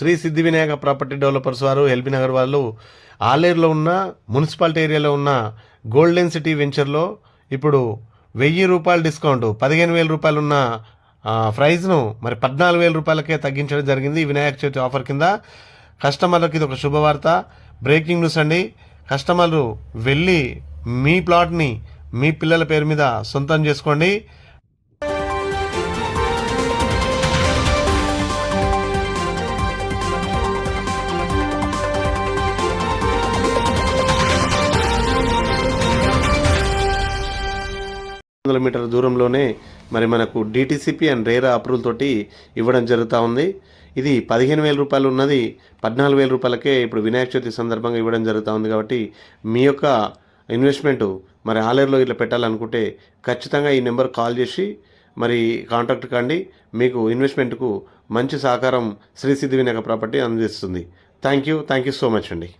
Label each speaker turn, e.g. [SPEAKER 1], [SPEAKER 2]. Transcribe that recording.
[SPEAKER 1] Shri Siddhi Vinayaka property developers వారు LB Nagar వాళ్ళు ఆలేరులో ఉన్న మున్సిపాలిటీ ఏరియాలో ఉన్న గోల్డెన్ సిటీ వెంచర్లో ఇప్పుడు వెయ్యి రూపాయల డిస్కౌంట్ పదిహేను వేల రూపాయలు ఉన్న ప్రైజ్ను మరి పద్నాలుగు వేల రూపాయలకే తగ్గించడం జరిగింది వినాయక చవితి ఆఫర్ కింద. కస్టమర్లకు ఇది ఒక శుభవార్త. బ్రేకింగ్ న్యూస్ అండి. కస్టమర్లు వెళ్ళి మీ ప్లాట్ని మీ పిల్లల పేరు మీద సొంతం చేసుకోండి. వందల మీటర్ల దూరంలోనే మరి మనకు డిటిసిపి అండ్ రేరా అప్రూవల్ తోటి ఇవ్వడం జరుగుతూ ఉంది. ఇది పదిహేను వేల రూపాయలు ఉన్నది. పద్నాలుగు వేల రూపాయలకే ఇప్పుడు వినాయక చవితి సందర్భంగా ఇవ్వడం జరుగుతూ ఉంది కాబట్టి మీ యొక్క ఇన్వెస్ట్మెంట్ మరి ఆలేరులో ఇట్లా పెట్టాలనుకుంటే ఖచ్చితంగా ఈ నెంబర్ కాల్ చేసి మరి కాంటాక్ట్ కండి. మీకు ఇన్వెస్ట్మెంట్కు మంచి సహకారం శ్రీ సిద్ధి వినాయక ప్రాపర్టీ అందిస్తుంది. Thank you. Thank you so much అండి.